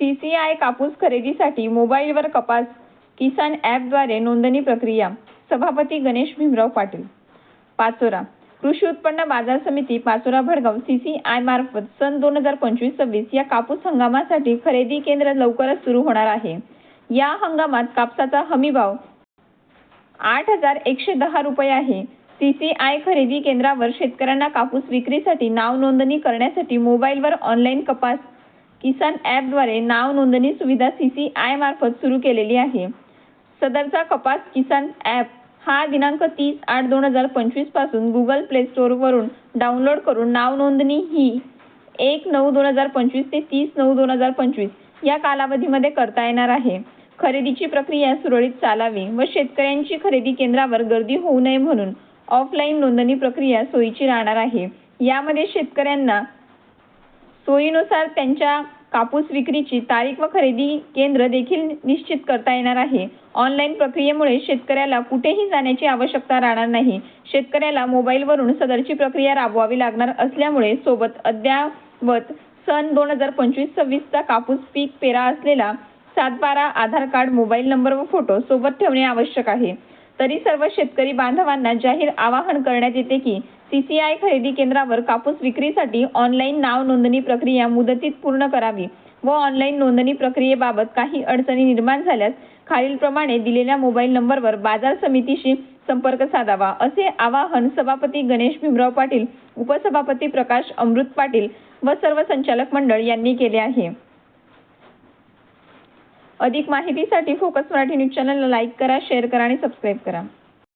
CCI कापूस खरेदीसाठी मोबाईलवर कपास किसान ॲपद्वारे नोंदणी प्रक्रिया सभापती गणेश भीमराव पाटील. पाचोरा कृषी उत्पन्न बाजार समिती पाचोरा भडगाव सीसीआय मार्फत सन दोन हजार पंचवीस सव्वीस या कापूस हंगामासाठी खरेदी केंद्र लवकरच सुरू होणार आहे. या हंगामात कापसाचा हमीभाव आठ हजार एकशे दहा रुपये आहे. सीसीआय खरेदी केंद्रावर शेतकऱ्यांना कापूस विक्रीसाठी नाव नोंदणी करण्यासाठी मोबाईलवर ऑनलाईन कपास किसान ॲपद्वारे नाव नोंदणी सुविधा सीसीआय मार्फत सुरू केलेली आहे. सदरचा कपास किसान ॲप हा दिनांक तीस आठ दोन हजार पंचवीसपासून गुगल प्ले स्टोरवरून डाउनलोड करून नाव नोंदणी ही एक नऊ दोन हजार पंचवीस ते तीस नऊ दोन हजार पंचवीस या कालावधीमध्ये करता येणार आहे. खरेदीची प्रक्रिया सुरळीत चालावी व शेतकऱ्यांची खरेदी केंद्रावर गर्दी होऊ नये म्हणून ऑफलाईन नोंदणी प्रक्रिया सोयीची राहणार आहे. यामध्ये शेतकऱ्यांना सोयीनुसार त्यांच्या कापूस विक्रीची तारीख व खरेदी केंद्र देखील निश्चित करता येणार आहे. ऑनलाईन प्रक्रियेमुळे शेतकऱ्याला कुठेही जाण्याची आवश्यकता राहणार नाही. शेतकऱ्याला मोबाईलवरून सदरची प्रक्रिया राबवावी लागणार असल्यामुळे सोबत अद्ययावत सन दोन हजार पंचवीस सव्वीसचा कापूस पीक पेरा असलेला सातबारा आधार कार्ड मोबाईल नंबर व फोटो सोबत ठेवणे आवश्यक आहे. तरी सर्व शेतकरी बांधवांना जाहीर आवाहन करण्यात येते की सीसीआय खरेदी केंद्रावर कापूस विक्रीसाठी ऑनलाईन नाव नोंदणी प्रक्रिया मुदतीत पूर्ण करावी व ऑनलाईन नोंदणी प्रक्रियेबाबत काही अडचणी निर्माण झाल्यास खालीलप्रमाणे दिलेल्या मोबाईल नंबरवर बाजार समितीशी संपर्क साधावा असे आवाहन सभापती गणेश भीमराव पाटील उपसभापती प्रकाश अमृत पाटील व सर्व संचालक मंडळ यांनी केले आहे. अधिक माहितीसाठी फोकस मराठी न्यूज चॅनलला लाईक करा शेअर करा आणि सबस्क्राईब करा.